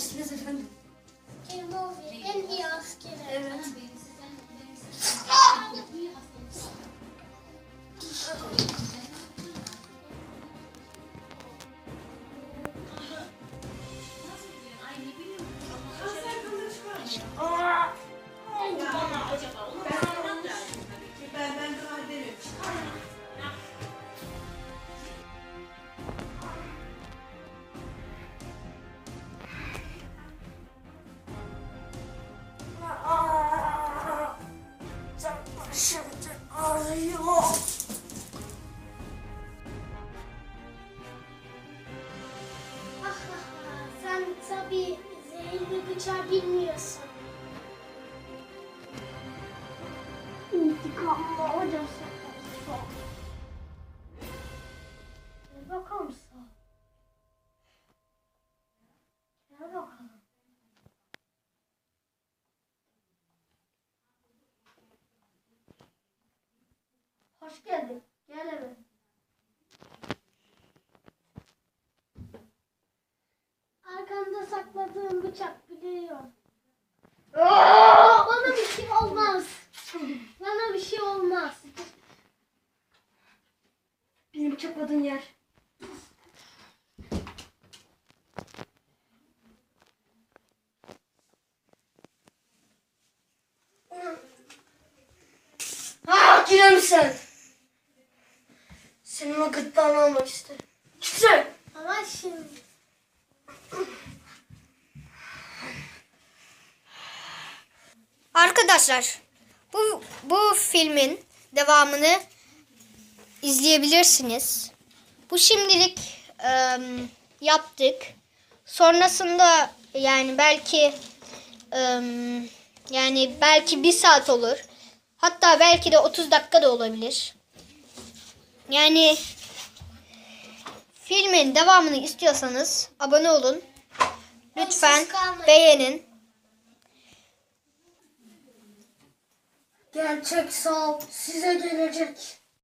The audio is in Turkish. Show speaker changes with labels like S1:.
S1: Bismillah,
S2: Şimdi ağrıyor.
S3: Ah, ah, ah. Sen tabii zehirli bıçağı bilmiyorsun. İntikamlı hocası. Hoş geldin. Gel eve. Arkanda sakladığım bıçak biliyorum. Bana bir şey olmaz. Bana bir şey olmaz.
S2: Benim bıçakladığın yer. Ha yine mi sen? Senin o gırtlağını almak isterim. Çıksın.
S3: Ama şimdi
S4: Arkadaşlar bu bu filmin devamını izleyebilirsiniz. Bu şimdilik em, yaptık. Sonrasında yani belki em, yani belki bir saat olur. Hatta belki de 30 dakika da olabilir. Yani filmin devamını istiyorsanız abone olun. Lütfen beğenin.
S2: Gerçek sağ size gelecek.